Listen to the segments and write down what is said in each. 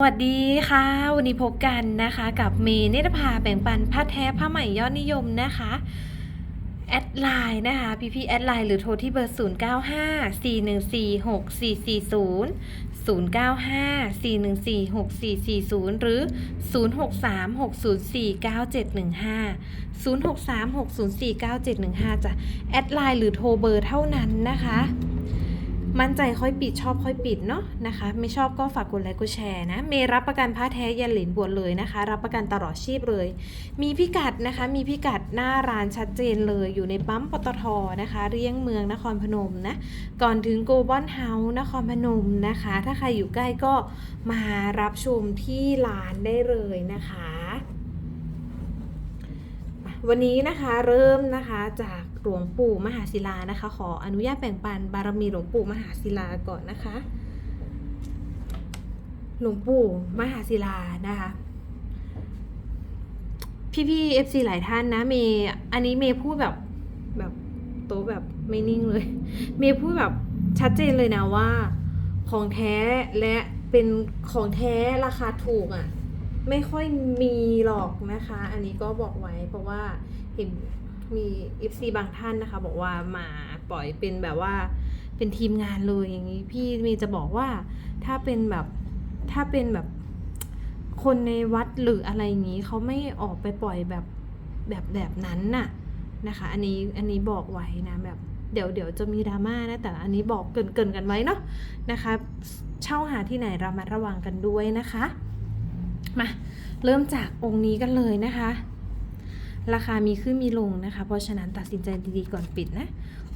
สวัสดีค่ะ วันนี้พบกันนะคะ กับเมเนตรภาแบ่งปันผ้าแท้ผ้าใหม่ยอดนิยมนะคะ แอดไลน์นะคะ พี่พี่แอดไลน์หรือโทรที่เบอร์ 0 9 5 4 1 4 6 4 4 0 0 9 5 4 1 4 6 4 4 0 หรือ 0 6 3 6 0 4 9 7 1 5 0 6 3 6 0 4 9 7 1 5จะแอดไลน์หรือโทรเบอร์เท่านั้นนะคะ มั่นใจค่อยปิดชอบค่อยปิดเนาะนะคะ ไม่ชอบก็ฝากกดไลค์กดแชร์นะเมรับประกันผ้าแท้ยันหรียญบวชเลยนะคะ รับประกันตลอดชีพเลย มีพิกัดนะคะ มีพิกัดหน้าร้านชัดเจนเลยอยู่ในปั๊มปตทนะคะ เรียงเมืองนครพนมนะก่อนถึงโกลบอลเฮาส์นครพนมนะคะ ถ้าใครอยู่ใกล้ก็มารับชมที่ร้านได้เลยนะคะ วันนี้นะคะเริ่มนะคะจาก ลวงปู่มหาศิลานะคะ ขออนุญาตแบ่งปันบารมีหลวงปู่มหาศิลาก่อนนะคะ หลวงปู่มหาศิลานะคะพี่พี่เอฟซีหลายท่านนะเมย์อันนี้เมย์พูดแบบแบบโตแบบไม่นิ่งเลย เมย์พูดแบบชัดเจนเลยนะว่า ของแท้และเป็นของแท้ราคาถูกอะ่ะ ไม่ค่อยมีหรอกนะคะ อันนี้ก็บอกไว้เพราะว่าเห็น มี FC บางท่านนะคะ บอกว่ามาปล่อยเป็นแบบว่าเป็นทีมงานเลยอย่างนี้พี่มีจะบอกว่าถ้าเป็นแบบถ้าเป็นแบบคนในวัดหรืออะไรอย่างนี้เขาไม่ออกไปปล่อยแบบแบบแบบนั้นน่ะนะคะ อันนี้อันนี้บอกไว้นะแบบเดี๋ยวเดี๋ยวจะมีดราม่านะแต่อันนี้บอกเกินเกินกันไว้เนาะนะคะ เช่าหาที่ไหนระมัดระวังกันด้วยนะคะมาเริ่มจากองค์นี้กันเลยนะคะ ราคามีขึ้นมีลงนะคะ เพราะฉะนั้นตัดสินใจดีๆก่อนปิดนะ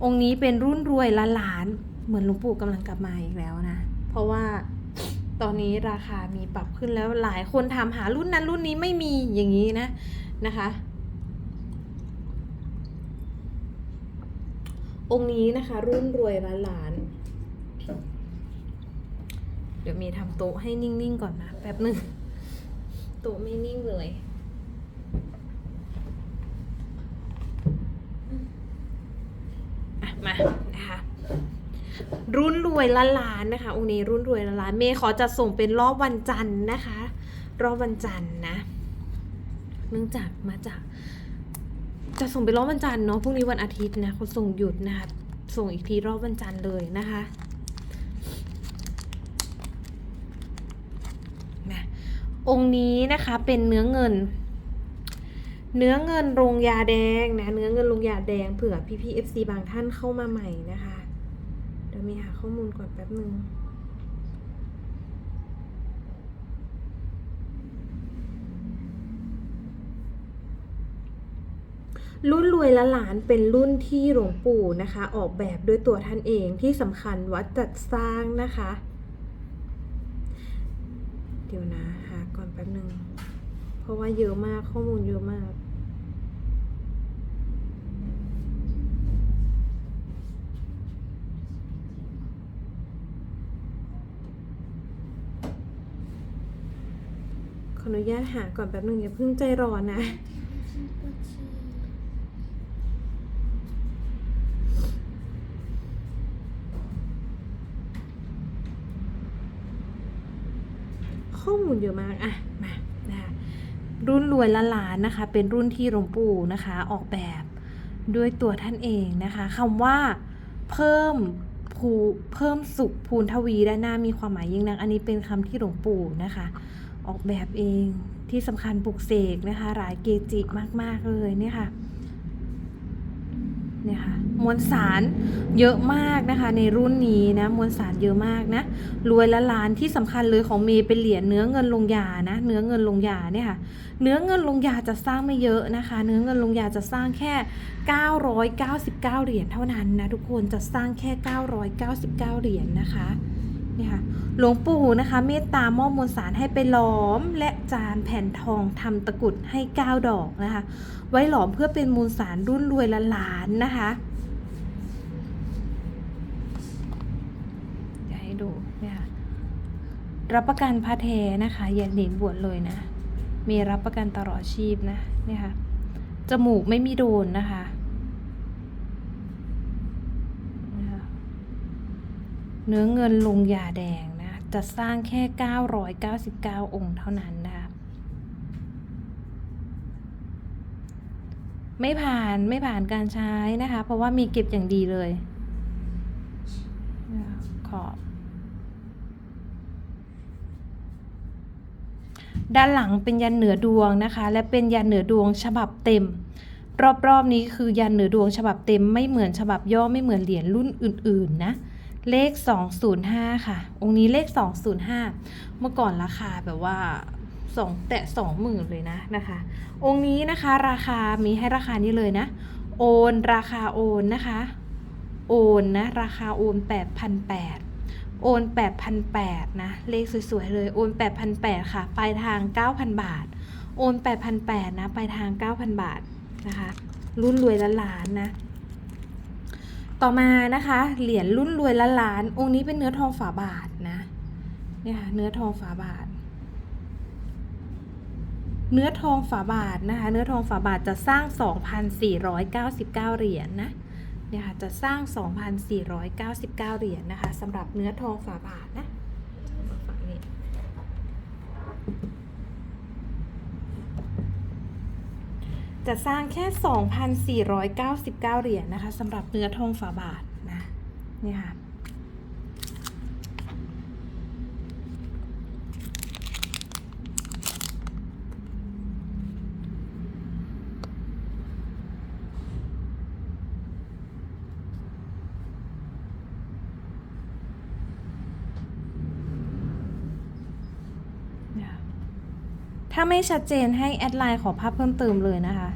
องค์นี้เป็นรุ่นรวยละล้าน เหมือนหลวงปู่กำลังกลับมาอีกแล้วนะ เพราะว่าตอนนี้ราคามีปรับขึ้นแล้วหลายคนถามหารุ่นนั้นรุ่นนี้ไม่มีอย่างนี้นะนะคะ องค์นี้นะคะ รุ่นรวยละล้าน เดี๋ยวมีทำโต๊ะให้นิ่งๆก่อนนะแป๊บหนึ่งโต๊ะไม่นิ่งเลย อะ มานะคะรุ่นรวยละล้านนะคะองค์นี้รุ่นรวยละล้าน เมย์ขอจะส่งเป็นรอบวันจันทร์นะคะ รอบวันจันทร์นะ เนื่องจากมาจาก จะส่งเป็นรอบวันจันทร์เนาะพรุ่งนี้วันอาทิตย์นะเขาส่งหยุดนะคะส่งอีกทีรอบวันจันทร์เลยนะคะนะองค์นี้นะคะเป็นเนื้อเงิน เนื้อเงินโรงยาแดงนะเนื้อเงินโรงยาแดงเผื่อพี่พีเอฟซีบางท่านเข้ามาใหม่นะคะเดี๋ยวมีหาข้อมูลก่อนแป๊บหนึ่งรุ่นรวยละหลานเป็นรุ่นที่หลวงปู่นะคะ ออกแบบด้วยตัวท่านเองที่สำคัญวัดจัดสร้างนะคะ เดี๋ยวนะหาก่อนแป๊บหนึ่งเพราะว่าเยอะมากข้อมูลเยอะมาก ขออนุญาตหาก่อนแป๊บหนึ่งอย่าเพิ่งใจร้อนนะ ข้อมูลเยอะมากอะมานะคะรุ่นรวยละล้านนะคะ เป็นรุ่นที่หลวงปู่นะคะ ออกแบบด้วยตัวท่านเองนะคะคำว่าเพิ่มภูเพิ่มสุขภูนทวีด้านหน้ามีความหมายยิ่งนัก อันนี้เป็นคำที่หลวงปู่นะคะ ออกแบบเองที่สำคัญปลุกเสกนะคะหลายเกจิมาก ๆ เลยเนี่ยค่ะเนี่ยค่ะมวลสารเยอะมากนะคะ ในรุ่นนี้นะมวลสารเยอะมากนะรวยละล้านที่สำคัญเลยของเมย์เป็นเหรียญเนื้อเงินลงยานะ เนื้อเงินลงยาเนี่ยค่ะ เนื้อเงินลงยาจะสร้างไม่เยอะนะคะ เนื้อเงินลงยาจะสร้างแค่ 999 เหรียญเท่านั้นนะทุกคนจะสร้างแค่ 999 เหรียญนะคะ นี่ค่ะหลวงปู่นะคะ เมตตามอบมวลสารให้ไปหลอมและจานแผ่นทองทำตะกุดให้ 9 ดอกนะคะ ไว้หลอมเพื่อเป็นมูลสารรุ่นรวยละล้านนะคะจะให้ดูเนี่ยค่ะรับประกันพระเทนะคะอย่าหนีบวชเลยนะ มีรับประกันตลอดชีพนะเนี่ยค่ะจมูกไม่มีโดนนะคะนะคะ เนื้อเงินลงยาแดงนะ จะสร้างแค่ 999 องค์เท่านั้นนะคะไม่ผ่านไม่ผ่านการใช้นะคะ เพราะว่ามีเก็บอย่างดีเลยขอบด้านหลังเป็นยันเหนือดวงนะคะ และเป็นยันเหนือดวงฉบับเต็ม รอบๆนี้คือยันเหนือดวงฉบับเต็มไม่เหมือนฉบับย่อไม่เหมือนเหรียญรุ่นอื่นๆนะ เลข 205 ค่ะ องค์นี้เลข 205 เมื่อก่อนราคาแบบว่าสองแตะ20,000เลยนะนะคะ องค์นี้นะคะราคามีให้ราคานี้เลยนะ โอนราคาโอนนะคะ โอนนะราคาโอน8,800โอน8,800นะ เลขสวยๆเลยโอน8,800ค่ะปลายทาง9,000บาท โอน8,800นะปลายทาง9,000บาทนะคะ รุ่นรวยล้านล้านนะ ต่อมานะคะ เหรียญรุ่นรวยละล้าน องค์นี้เป็นเนื้อทองฝาบาทนะ เนี่ยค่ะเนื้อทองฝาบาท เนื้อทองฝาบาทนะคะ เนื้อทองฝาบาทจะสร้าง 2,499 เหรียญนะเนี่ยค่ะ จะสร้าง 2,499 เหรียญนะคะสำหรับเนื้อทองฝาบาทนะมาฝั่งนี้ จะสร้างแค่ 2,499 เหรียญนะคะสำหรับเนื้อทองฝาบาทนะนี่ค่ะ เนี่ย ถ้าไม่ชัดเจนให้แอดไลน์ขอภาพเพิ่มเติมเลยนะคะ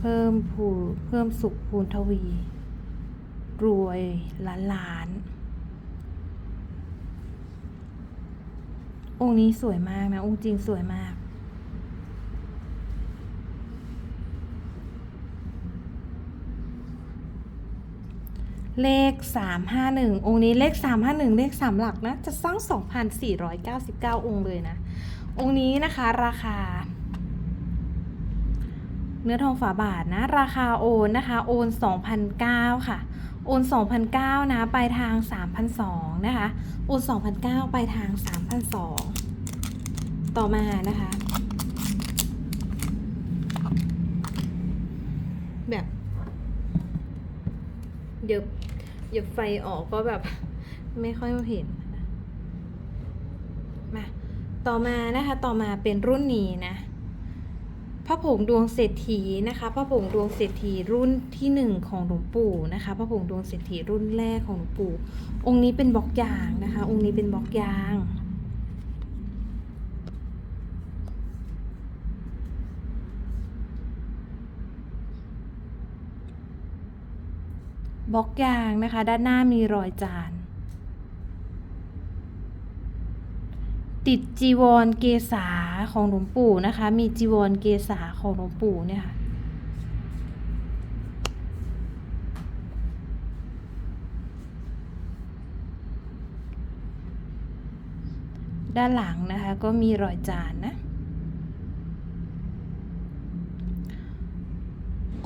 เพิ่มภูเพิ่มสุขภูนทวี รวยล้านล้าน องค์นี้สวยมากนะ องค์จริงสวยมาก เลข 351 องค์นี้เลข 351 เลข 3 หลักนะ จะสร้าง 2,499 องค์เลยนะ องค์นี้นะคะราคา เนื้อทองฝาบาทนะ ราคาโอนนะคะ โอน2,009ค่ะ โอน2,009นะปลายทาง3,200นะคะ โอน2,009ปลายทาง3,200ต่อมานะคะ แบบเดี๋ยวเดี๋ยวไฟออกก็แบบไม่ค่อยเห็น มา ต่อมานะคะต่อมาเป็นรุ่นนี้นะพระผงดวงเศรษฐีนะคะพระผงดวงเศรษฐีรุ่นที่หนึ่งของหลวงปู่นะคะพระผงดวงเศรษฐีรุ่นแรกของหลวงปู่ องค์นี้เป็นบล็อกยางนะคะ องค์นี้เป็นบล็อกยางบล็อกยางนะคะ ด้านหน้ามีรอยจาน ติดจีวรเกษาของหลวงปู่นะคะ มีจีวรเกษาของหลวงปู่เนี่ยค่ะด้านหลังนะคะก็มีรอยจานนะ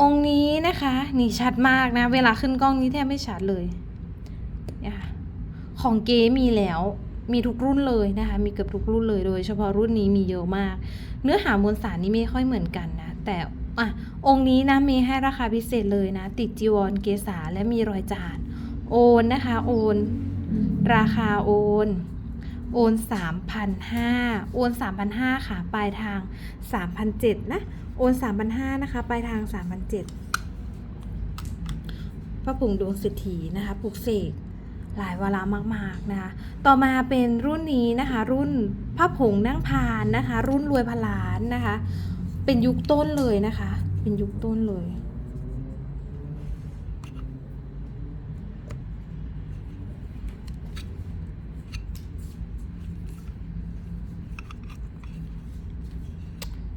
องค์นี้นะคะนี่ชัดมากนะ เวลาขึ้นกล้องนี้แทบไม่ชัดเลยเนี่ยของเก๋มีแล้ว มีทุกรุ่นเลยนะคะ มีเกือบทุกรุ่นเลยโดย เฉพาะรุ่นนี้มีเยอะมาก เนื้อหามวลสารนี่ไม่ค่อยเหมือนกันนะ แต่อะองค์นี้นะมีให้ราคาพิเศษเลยนะ ติดจีวรเกษาและมีรอยจานโอนนะคะ โอน ราคาโอนโอน3,500โอน3,500ค่ะ ปลายทาง3,700นะ โอน3,500นะคะ ปลายทาง3,700พระผงดวงเศรษฐีนะคะปลุกเสก หลายวาระมากๆนะคะ ต่อมาเป็นรุ่นนี้นะคะ รุ่นพระผงนั่งพานนะคะ รุ่นรวยพลานนะคะ เป็นยุคต้นเลยนะคะ เป็นยุคต้นเลย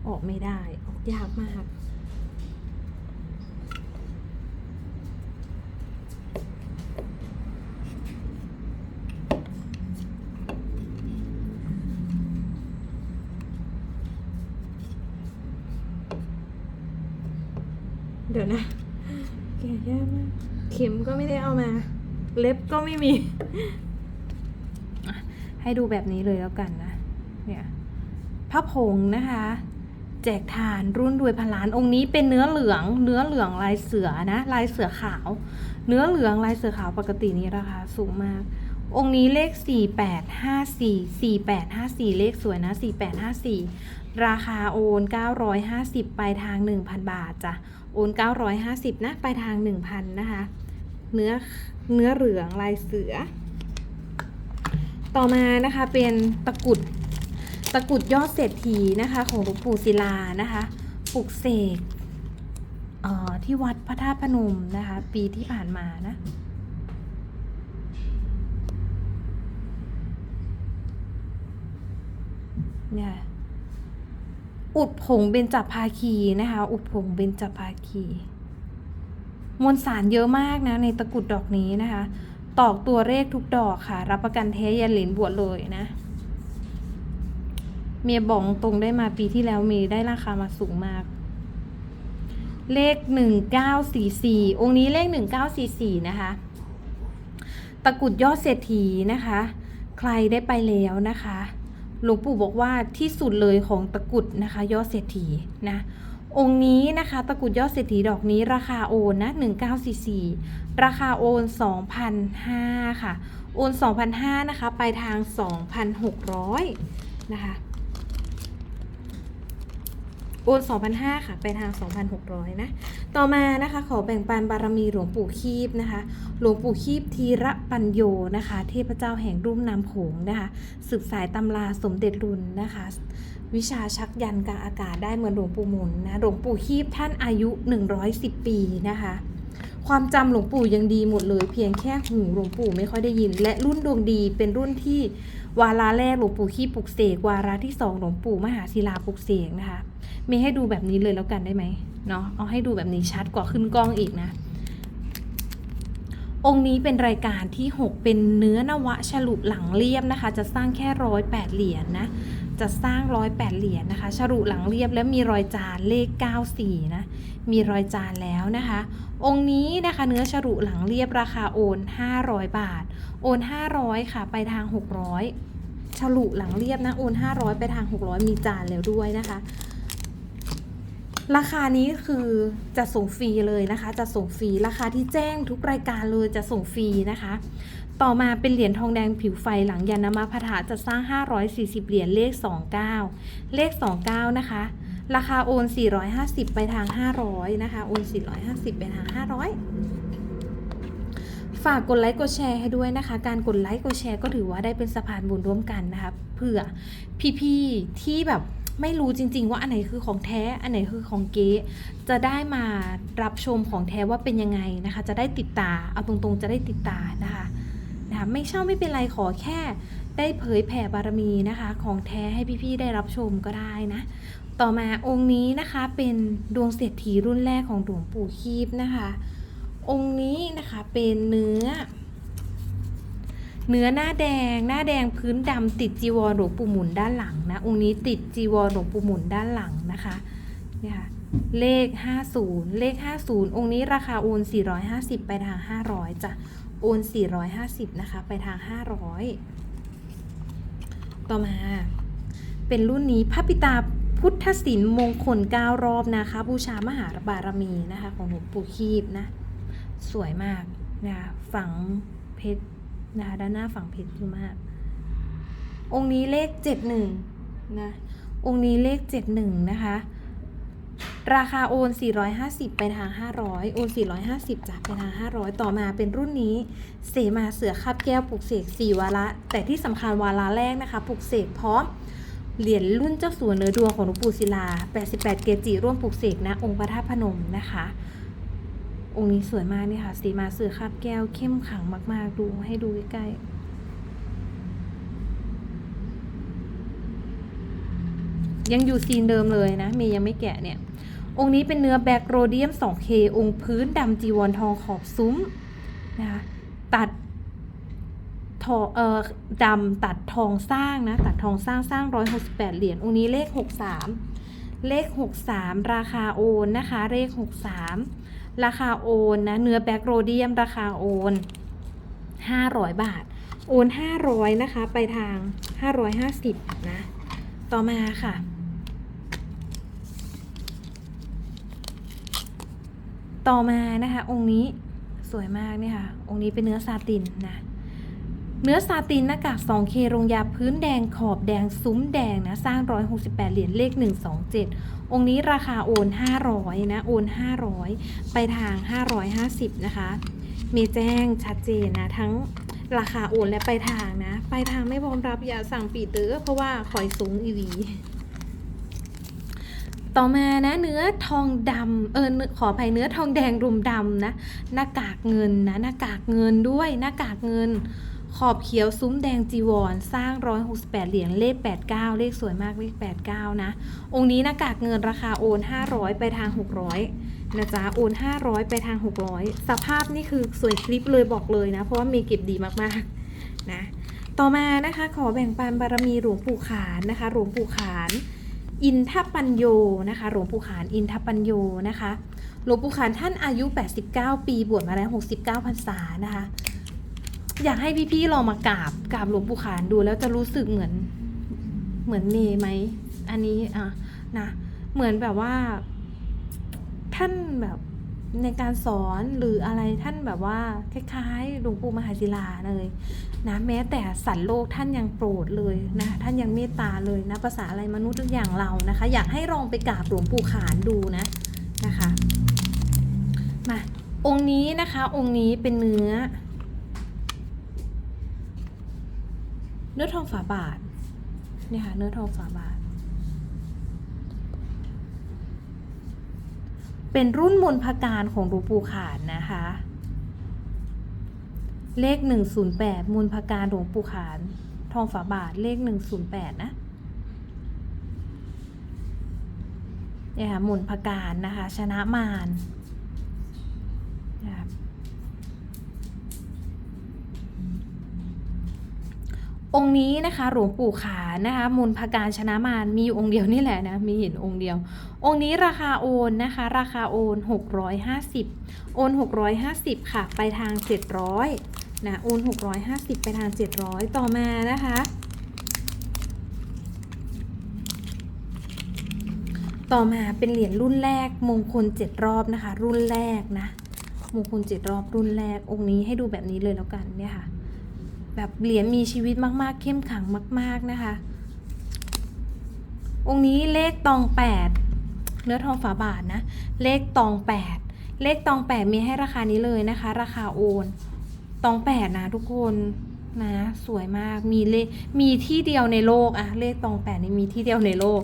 ออกไม่ได้ ออกยากมาก เดี๋ยวนะ แกะยากมาก เล็บก็ไม่มี ให้ดูแบบนี้เลยแล้วกันนะ เนี่ยพระผงนะคะ แจกทานรุ่นรวยพันล้านองค์นี้เป็นเนื้อเหลือง เนื้อเหลืองลายเสือนะ ลายเสือขาว เนื้อเหลืองลายเสือขาวปกตินี้ราคาสูงมาก องค์นี้เลข 4854 4854 เลขสวยนะ 4854 ราคาโอน 950 ไปลายทาง 1,000 บาทจ้ะ โอน 950 นะ ไปลายทาง 1,000 นะคะ เนื้อ เนื้อเหลืองลายเสือ ต่อมานะคะเป็นตะกุดตะกุดยอดเศรษฐีนะคะของหลวงปู่ศิลานะคะปลุกเสกเที่วัดพระธาตุพนมนะคะ ปีที่ผ่านมานะเนี่ยอุดผงเบญจภาคีนะคะ อุดผงเบญจภาคี มวลสารเยอะมากนะในตะกุดดอกนี้นะคะ ตอกตัวเลขทุกดอกค่ะ รับประกันแท้ยันเหรียญบวชเลยนะ เมียบอกตรงได้มาปีที่แล้วมีได้ราคามาสูงมาก เลขหนึ่งเก้าสี่สี่องค์นี้เลขหนึ่งเก้าสี่สี่นะคะ ตะกุดยอดเศรษฐีนะคะ ใครได้ไปแล้วนะคะหลวงปู่บอกว่าที่สุดเลยของตะกุดนะคะ ยอดเศรษฐีนะ องค์นี้นะคะตะกรุดยอดเศรษฐีดอกนี้ราคาโอนนะ1944 ราคาโอน2,005ค่ะ โอน2,005นะคะ ไปทาง 2,600 นะคะ โอน2,005ค่ะ ไปทาง 2,600 นะ ต่อมานะคะ ขอแบ่งปันบารมีหลวงปู่คีบนะคะ หลวงปู่คีบทีระปัญโยนะคะ เทพเจ้าแห่งรุ่มน้ำโขงนะคะ สืบสายตำราสมเด็จรุนนะคะ วิชาชักยันกลางอากาศได้เหมือนหลวงปู่หมุนนะหลวงปู่คีบท่านอายุ 110 ปีนะคะ ความจำหลวงปู่ยังดีหมดเลย เพียงแค่หูหลวงปู่ไม่ค่อยได้ยิน และรุ่นดวงดีเป็นรุ่นที่วาระแรกหลวงปู่คีบปลุกเสกวาระที่สองหลวงปู่มหาศิลาปลุกเสกนะคะมีให้ดูแบบนี้เลยแล้วกันได้ไหมเนาะเอาให้ดูแบบนี้ชัดกว่าขึ้นกล้องอีกนะองค์นี้เป็นรายการที่ 6 เป็นเนื้อนวะฉลุหลังเรียบนะคะ จะสร้างแค่ร้อยแปดเหรียญนนะ จะสร้างร้อยแปดเหรียญนะคะฉลุหลังเรียบและมีรอยจานเลข 94 นะ มีรอยจานแล้วนะคะ องค์นี้นะคะเนื้อฉลุหลังเรียบราคาโอน 500 บาท โอน 500 ค่ะ ไปทาง 600 ฉลุหลังเรียบนะ โอน 500 ไปทาง 600 มีจานแล้วด้วยนะคะราคานี้คือจะส่งฟรีเลยนะคะ จะส่งฟรีราคาที่แจ้งทุกรายการเลยจะส่งฟรีนะคะ ต่อมาเป็นเหรียญทองแดงผิวไฟหลังยานมาพฐาจะสร้าง 540 เหรียญเลข 29 เลข 29 นะคะ ราคาโอน 450 ไปทาง 500 นะคะ โอน 450 ไปทาง 500 ฝากกดไลค์กดแชร์ให้ด้วยนะคะ การกดไลค์กดแชร์ก็ถือว่าได้เป็นสะพานบุญร่วมกันนะคะเผื่อพี่ๆที่แบบไม่รู้จริง ๆ ว่าอันไหนคือของแท้ อันไหนคือของเก๊ จะได้มารับชมของแท้ว่าเป็นยังไงนะคะ จะได้ติดตา เอาตรงๆ จะได้ติดตานะคะ นะคะไม่เช่าไม่เป็นไรขอแค่ ได้เผยแผ่บารมีนะคะ ของแท้ให้พี่ๆได้รับชมก็ได้นะ ต่อมาองค์นี้นะคะเป็นดวงเศรษฐีรุ่นแรกของหลวงปู่คีบนะคะ องค์นี้นะคะเป็นเนื้อ เนื้อหน้าแดงหน้าแดงพื้นดำติดจีวรหลวงปู่หมุนด้านหลังนะองค์นี้ติดจีวรหลวงปู่หมุนด้านหลังนะคะเนี่ยค่ะเลข 50 เลข 50 องค์นี้ราคาโอน450 ไปทาง 500จ้ะ โอน 450 นะคะ ไปทาง 500 ต่อมา เป็นรุ่นนี้พระปิตาพุทธศิลป์มงคล9รอบนะคะ บูชามหาบารมีนะคะ ของหลวงปู่คีบนะ สวยมากนะคะฝังเพชรนะคะด้านหน้าฝังเพชรอยู่มาก องค์นี้เลขเจ็ดหนึ่งนะ องค์นี้เลขเจ็ดหนึ่งนะคะ ราคาโอน 450 ไปทาง 500 โอน 450จากไปทาง 500 ต่อมาเป็นรุ่นนี้ เสมาเสือคาบแก้วปลุกเสก 4 วาระ แต่ที่สำคัญวาระแรกนะคะปลุกเสกพร้อมเหรียญรุ่นเจ้าสัวเนื้อดวงของหลวงปู่ศิลา 88 เกจิร่วมปลุกเสกนะองค์พระธาตุพนมนะคะ องค์นี้สวยมากนี่ค่ะ สีมาเสือคาบแก้วเข้มขลังมาก ๆ ดูให้ดูใกล้ๆยังอยู่ซีนเดิมเลยนะเมย์ยังไม่แกะเนี่ย องค์นี้เป็นเนื้อแบล็กโรเดียม 2K องค์พื้นดำจีวรทองขอบซุ้มนะคะตัดทองเอ่อดำตัดทองสร้างนะ ตัดทองสร้างสร้าง 168 เหรียญองค์นี้เลข 63 เลข 63 ราคาโอนนะคะ เลข 63 ราคาโอนนะ เนื้อแบล็กโรเดียม ราคาโอน500 บาท โอนห้าร้อยนะคะ ไปทางห้าร้อยห้าสิบนะ ต่อมาค่ะ ต่อมานะคะ องค์นี้สวยมากเนี่ยค่ะ องค์นี้เป็นเนื้อซาตินนะเนื้อซาตินหน้ากาก 2K โรงยาพื้นแดงขอบแดงซุ้มแดงนะ สร้าง 168 เหรียญเลข 127 องค์นี้ราคาโอน 500 นะ โอน 500 ไปทาง 550 นะคะ มีแจ้งชัดเจนนะ ทั้งราคาโอนและไปทางนะ ไปทางไม่พร้อมรับอย่าสั่งปีเตอร์เพราะว่าคอยสูงอีหลี ต่อมานะเนื้อทองดำเออขออภัยเนื้อทองแดงรุมดำนะหน้ากากเงินนะหน้ากากเงินด้วยหน้ากากเงิน ขอบเขียวซุ้มแดงจีวร สร้าง 168 เหรียญเลข 89 เลขสวยมากเลข 89 นะ องค์นี้หน้ากากเงินราคาโอน 500 ไปทาง 600 นะจ๊ะโอน 500 ไปทาง 600 สภาพนี่คือสวยคลิปเลยบอกเลยนะ เพราะว่ามีเก็บดีมากๆนะต่อมานะคะขอแบ่งปันบารมีหลวงปู่ขานนะคะหลวงปู่ขาน อินทปัญโยนะคะหลวงปู่ขานอินทปัญโยนะคะหลวงปู่ขานท่านอายุ 89 ปีบวชมาแล้ว 69พรรษานะคะ อยากให้พี่ๆลองมากราบกราบหลวงปู่ขานดูแล้วจะรู้สึกเหมือนเหมือนเมย์ไหมอันนี้อะนะเหมือนแบบว่า ท่านแบบในการสอนหรืออะไรท่านแบบว่าคล้ายๆหลวงปู่มหาศิลาเลย นะแม้แต่สัตว์โลกท่านยังโปรดเลยนะท่านยังเมตตาเลยนะภาษาอะไรมนุษย์ทุกอย่างเรานะคะ อยากให้ลองไปกราบหลวงปู่ขานดูนะนะคะมาองค์นี้นะคะองค์นี้เป็นเนื้อ เนื้อทองฝาบาทเนี่ยค่ะเนื้อทองฝาบาท เป็นรุ่นมนพการของหลวงปู่ขานนะคะ เลข 108 มูลพการหลวงปู่ขาน ทองฝาบาทเลข 108 นะเนี่ยค่ะมูลพการนะคะ ชนะมารนะครับองค์นี้นะคะหลวงปู่ขานนะคะมูลพการชนะมารมีอยู่องค์เดียวนี่แหละนะมีเห็นองค์เดียว องค์นี้ราคาโอนนะคะ ราคาโอน 650 โอน 650 ค่ะ ไปทาง 700 นะโอน 650 ไปทาง 700 ต่อมานะคะ ต่อมาเป็นเหรียญรุ่นแรกมงคล 7 รอบนะคะ รุ่นแรกนะมงคล 7 รอบรุ่นแรกองค์นี้ให้ดูแบบนี้เลยแล้วกันเนี่ยค่ะ แบบเหรียญมีชีวิตมากๆ เข้มขังมาก ๆนะคะ องค์นี้เลขตองแปดเนื้อทองฝาบาทนะ เลขตองแปดเลขตองแปดมีให้ราคานี้เลยนะคะ ราคาโอน ตองแปดนะทุกคนนะสวยมากมีเลขมีที่เดียวในโลกอะเลขตองแปดนี่มีที่เดียวในโลก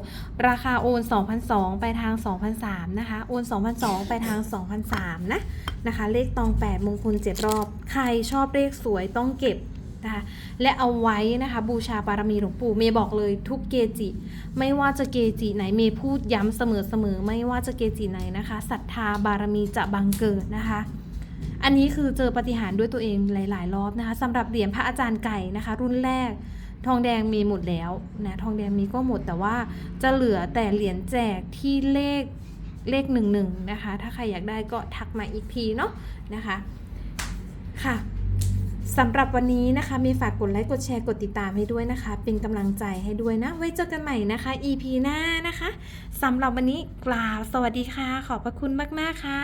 ราคาโอน2,002ไปทาง2,003นะคะโอน2,002ไปทาง2,003นะนะคะ เลขตองแปดมงคลเจ็ดรอบ ใครชอบเลขสวยต้องเก็บนะคะและเอาไว้นะคะบูชาบารมีหลวงปู่เมย์บอกเลยทุกเกจิ ไม่ว่าจะเกจิไหนเมย์พูดย้ำเสมอๆไม่ว่าจะเกจิไหนนะคะศรัทธาบารมีจะบังเกิดนะคะ อันนี้คือเจอปฏิหารด้วยตัวเองหลาย ๆ รอบนะคะสำหรับเหรียญพระอาจารย์ไก่นะคะ รุ่นแรก ทองแดงมีหมดแล้วนะทองแดงมีก็หมดแต่ว่าจะเหลือแต่เหรียญแจกที่เลขเลขหนึ่งหนึ่งนะคะ ถ้าใครอยากได้ก็ทักมาอีกทีเนาะนะคะค่ะสำหรับวันนี้นะคะ มีฝากกดไลค์กดแชร์กดติดตามให้ด้วยนะคะ เป็นกำลังใจให้ด้วยนะ ไว้เจอกันใหม่นะคะ EP หน้านะคะสำหรับวันนี้กล่าวสวัสดีค่ะ ขอบพระคุณมาก ๆ ค่ะ